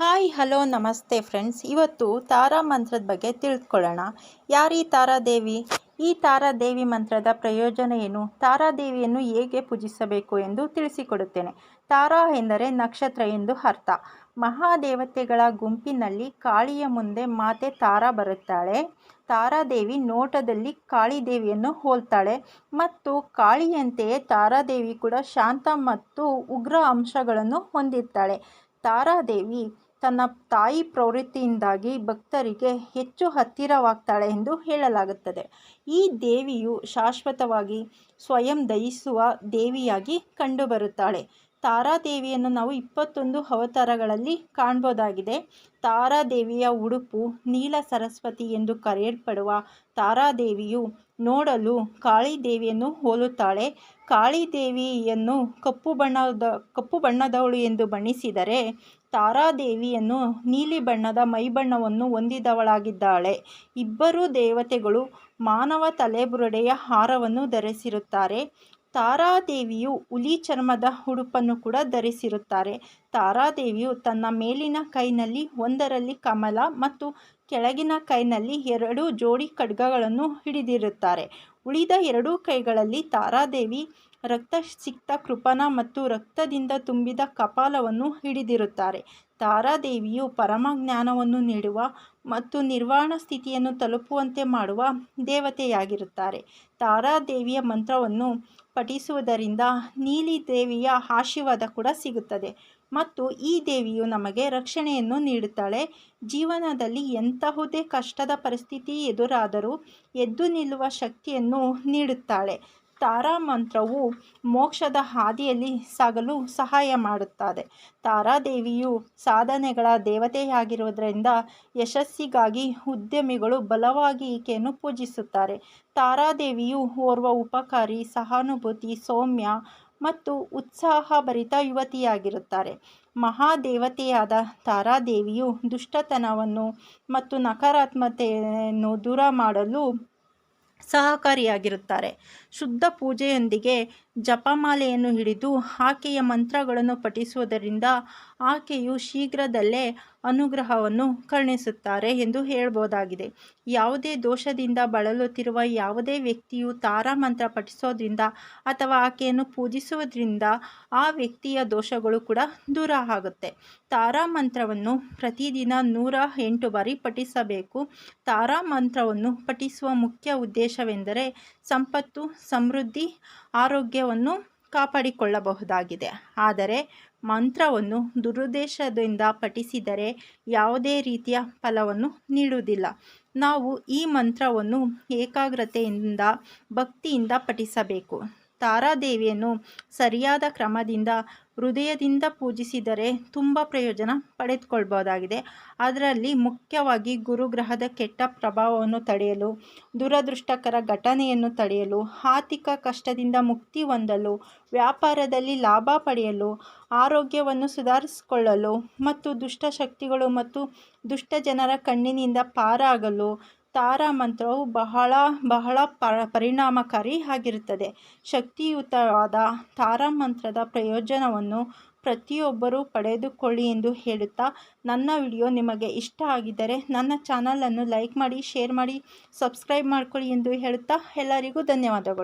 Hi, hello, ನಮಸ್ತೆ friends. ಇವತ್ತು ತಾರಾ ಮಂತ್ರದ ಬಗ್ಗೆ ತಿಳ್ಕೊಳ್ಳೋಣ. ಯಾರೀ ತಾರಾದೇವಿ? ಈ ತಾರಾದೇವಿ ಮಂತ್ರದ ಪ್ರಯೋಜನ ಏನು? ತಾರಾದೇವಿಯನ್ನು ಹೇಗೆ ಪೂಜಿಸಬೇಕು ಎಂದು ತಿಳಿಸಿಕೊಡುತ್ತೇನೆ. ತಾರಾ ಎಂದರೆ ನಕ್ಷತ್ರ ಎಂದು ಅರ್ಥ. ಮಹಾದೇವತೆಗಳ ಗುಂಪಿನಲ್ಲಿ ಕಾಳಿಯ ಮುಂದೆ ಮಾತೆ ತಾರಾ ಬರುತ್ತಾಳೆ. ತಾರಾದೇವಿ ನೋಟದಲ್ಲಿ ಕಾಳಿದೇವಿಯನ್ನು ಹೋಲ್ತಾಳೆ ಮತ್ತು ಕಾಳಿಯಂತೆಯೇ ತಾರಾದೇವಿ ಕೂಡ ಶಾಂತ ಮತ್ತು ಉಗ್ರ ಅಂಶಗಳನ್ನು ಹೊಂದಿರ್ತಾಳೆ. ತಾರಾದೇವಿ ತನ್ನ ತಾಯಿ ಪ್ರವೃತ್ತಿಯಿಂದಾಗಿ ಭಕ್ತರಿಗೆ ಹೆಚ್ಚು ಹತ್ತಿರವಾಗ್ತಾಳೆ ಎಂದು ಹೇಳಲಾಗುತ್ತದೆ. ಈ ದೇವಿಯು ಶಾಶ್ವತವಾಗಿ ಸ್ವಯಂ ದಯಿಸುವ ದೇವಿಯಾಗಿ ಕಂಡುಬರುತ್ತಾಳೆ. ತಾರಾದೇವಿಯನ್ನು ನಾವು ಇಪ್ಪತ್ತೊಂದು ಅವತಾರಗಳಲ್ಲಿ ಕಾಣ್ಬೋದಾಗಿದೆ. ತಾರಾದೇವಿಯ ಉಡುಪು ನೀಲ ಸರಸ್ವತಿ ಎಂದು ಕರೆಯಲ್ಪಡುವ ತಾರಾದೇವಿಯು ನೋಡಲು ಕಾಳಿದೇವಿಯನ್ನು ಹೋಲುತ್ತಾಳೆ. ಕಾಳಿದೇವಿಯನ್ನು ಕಪ್ಪು ಬಣ್ಣದ, ಕಪ್ಪು ಬಣ್ಣದವಳು ಎಂದು ಬಣ್ಣಿಸಿದರೆ ತಾರಾದೇವಿಯನ್ನು ನೀಲಿ ಬಣ್ಣದ ಮೈಬಣ್ಣವನ್ನು ಹೊಂದಿದವಳಾಗಿದ್ದಾಳೆ. ಇಬ್ಬರೂ ದೇವತೆಗಳು ಮಾನವ ತಲೆಬುರುಡೆಯ ಹಾರವನ್ನು ಧರಿಸಿರುತ್ತಾರೆ. ತಾರಾದೇವಿಯು ಹುಲಿ ಚರ್ಮದ ಉಡುಪನ್ನು ಕೂಡ ಧರಿಸಿರುತ್ತಾರೆ. ತಾರಾದೇವಿಯು ತನ್ನ ಮೇಲಿನ ಕೈನಲ್ಲಿ ಒಂದರಲ್ಲಿ ಕಮಲ ಮತ್ತು ಕೆಳಗಿನ ಕೈನಲ್ಲಿ ಎರಡು ಜೋಡಿ ಖಡ್ಗಗಳನ್ನು ಹಿಡಿದಿರುತ್ತಾರೆ. ಉಳಿದ ಎರಡೂ ಕೈಗಳಲ್ಲಿ ತಾರಾದೇವಿ ರಕ್ತಸಿಕ್ತ ಕೃಪಣ ಮತ್ತು ರಕ್ತದಿಂದ ತುಂಬಿದ ಕಪಾಲವನ್ನು ಹಿಡಿದಿರುತ್ತಾರೆ. ತಾರಾದೇವಿಯು ಪರಮಜ್ಞಾನವನ್ನು ನೀಡುವ ಮತ್ತು ನಿರ್ವಾಣ ಸ್ಥಿತಿಯನ್ನು ತಲುಪುವಂತೆ ಮಾಡುವ ದೇವತೆಯಾಗಿರುತ್ತಾರೆ. ತಾರಾದೇವಿಯ ಮಂತ್ರವನ್ನು ಪಠಿಸುವುದರಿಂದ ನೀಲಿ ದೇವಿಯ ಆಶೀರ್ವಾದ ಕೂಡ ಸಿಗುತ್ತದೆ ಮತ್ತು ಈ ದೇವಿಯು ನಮಗೆ ರಕ್ಷಣೆಯನ್ನು ನೀಡುತ್ತಾಳೆ. ಜೀವನದಲ್ಲಿ ಎಂತಹುದೇ ಕಷ್ಟದ ಪರಿಸ್ಥಿತಿ ಎದುರಾದರೂ ಎದ್ದು ನಿಲ್ಲುವ ಶಕ್ತಿಯನ್ನು ನೀಡುತ್ತಾಳೆ. ತಾರಾ ಮಂತ್ರವು ಮೋಕ್ಷದ ಹಾದಿಯಲ್ಲಿ ಸಾಗಲು ಸಹಾಯ ಮಾಡುತ್ತದೆ. ತಾರಾದೇವಿಯು ಸಾಧನೆಗಳ ದೇವತೆಯಾಗಿರುವುದರಿಂದ ಯಶಸ್ಸಿಗಾಗಿ ಉದ್ಯಮಿಗಳು ಬಲವಾಗಿ ಈಕೆಯನ್ನು ಪೂಜಿಸುತ್ತಾರೆ. ತಾರಾದೇವಿಯು ಓರ್ವ ಉಪಕಾರಿ, ಸಹಾನುಭೂತಿ, ಸೌಮ್ಯ ಮತ್ತು ಉತ್ಸಾಹಭರಿತ ಯುವತಿಯಾಗಿರುತ್ತಾರೆ. ಮಹಾದೇವತೆಯಾದ ತಾರಾದೇವಿಯು ದುಷ್ಟತನವನ್ನು ಮತ್ತು ನಕಾರಾತ್ಮಕತೆಯನ್ನು ದೂರ ಮಾಡಲು ಸಹಕಾರಿಯಾಗಿರುತ್ತಾರೆ. ಶುದ್ಧ ಪೂಜೆಯೊಂದಿಗೆ ಜಪಮಾಲೆಯನ್ನು ಹಿಡಿದು ಆಕೆಯ ಮಂತ್ರಗಳನ್ನು ಪಠಿಸುವುದರಿಂದ ಆಕೆಯು ಶೀಘ್ರದಲ್ಲೇ ಅನುಗ್ರಹವನ್ನು ಕರುಣಿಸುತ್ತಾರೆ ಎಂದು ಹೇಳಬಹುದಾಗಿದೆ ಯಾವುದೇ ದೋಷದಿಂದ ಬಳಲುತ್ತಿರುವ ಯಾವುದೇ ವ್ಯಕ್ತಿಯು ತಾರಾ ಮಂತ್ರ ಪಠಿಸೋದ್ರಿಂದ ಅಥವಾ ಆಕೆಯನ್ನು ಪೂಜಿಸುವುದರಿಂದ ಆ ವ್ಯಕ್ತಿಯ ದೋಷಗಳು ಕೂಡ ದೂರ ಆಗುತ್ತೆ. ತಾರಾ ಮಂತ್ರವನ್ನು ಪ್ರತಿದಿನ ನೂರ ಎಂಟು ಬಾರಿ ಪಠಿಸಬೇಕು. ತಾರಾ ಮಂತ್ರವನ್ನು ಪಠಿಸುವ ಮುಖ್ಯ ಉದ್ದೇಶವೆಂದರೆ ಸಂಪತ್ತು, ಸಮೃದ್ಧಿ, ಆರೋಗ್ಯವನ್ನು ಕಾಪಾಡಿಕೊಳ್ಳಬಹುದಾಗಿದೆ. ಆದರೆ ಮಂತ್ರವನ್ನು ದುರುದ್ದೇಶದಿಂದ ಪಠಿಸಿದರೆ ಯಾವುದೇ ರೀತಿಯ ಫಲವನ್ನು ನೀಡುವುದಿಲ್ಲ. ನಾವು ಈ ಮಂತ್ರವನ್ನು ಏಕಾಗ್ರತೆಯಿಂದ, ಭಕ್ತಿಯಿಂದ ಪಠಿಸಬೇಕು. ತಾರಾದೇವಿಯನ್ನು ಸರಿಯಾದ ಕ್ರಮದಿಂದ ಹೃದಯದಿಂದ ಪೂಜಿಸಿದರೆ ತುಂಬ ಪ್ರಯೋಜನ ಪಡೆದುಕೊಳ್ಬೋದಾಗಿದೆ ಅದರಲ್ಲಿ ಮುಖ್ಯವಾಗಿ ಗುರುಗ್ರಹದ ಕೆಟ್ಟ ಪ್ರಭಾವವನ್ನು ತಡೆಯಲು, ದುರದೃಷ್ಟಕರ ಘಟನೆಯನ್ನು ತಡೆಯಲು, ಆರ್ಥಿಕ ಕಷ್ಟದಿಂದ ಮುಕ್ತಿ ಹೊಂದಲು, ವ್ಯಾಪಾರದಲ್ಲಿ ಲಾಭ ಪಡೆಯಲು, ಆರೋಗ್ಯವನ್ನು ಸುಧಾರಿಸಿಕೊಳ್ಳಲು ಮತ್ತು ದುಷ್ಟಶಕ್ತಿಗಳು ಮತ್ತು ದುಷ್ಟ ಜನರ ಕಣ್ಣಿನಿಂದ ಪಾರಾಗಲು ತಾರಾ ಮಂತ್ರವು ಬಹಳ ಬಹಳ ಪರಿಣಾಮಕಾರಿ ಆಗಿರುತ್ತದೆ. ಶಕ್ತಿಯುತವಾದ ತಾರಾ ಮಂತ್ರದ ಪ್ರಯೋಜನವನ್ನು ಪ್ರತಿಯೊಬ್ಬರೂ ಪಡೆದುಕೊಳ್ಳಿ ಎಂದು ಹೇಳುತ್ತಾ, ನನ್ನ ವಿಡಿಯೋ ನಿಮಗೆ ಇಷ್ಟ ಆಗಿದ್ದರೆ ನನ್ನ ಚಾನಲನ್ನು ಲೈಕ್ ಮಾಡಿ, ಶೇರ್ ಮಾಡಿ, ಸಬ್ಸ್ಕ್ರೈಬ್ ಮಾಡಿಕೊಳ್ಳಿ ಎಂದು ಹೇಳುತ್ತಾ, ಎಲ್ಲರಿಗೂ ಧನ್ಯವಾದಗಳು.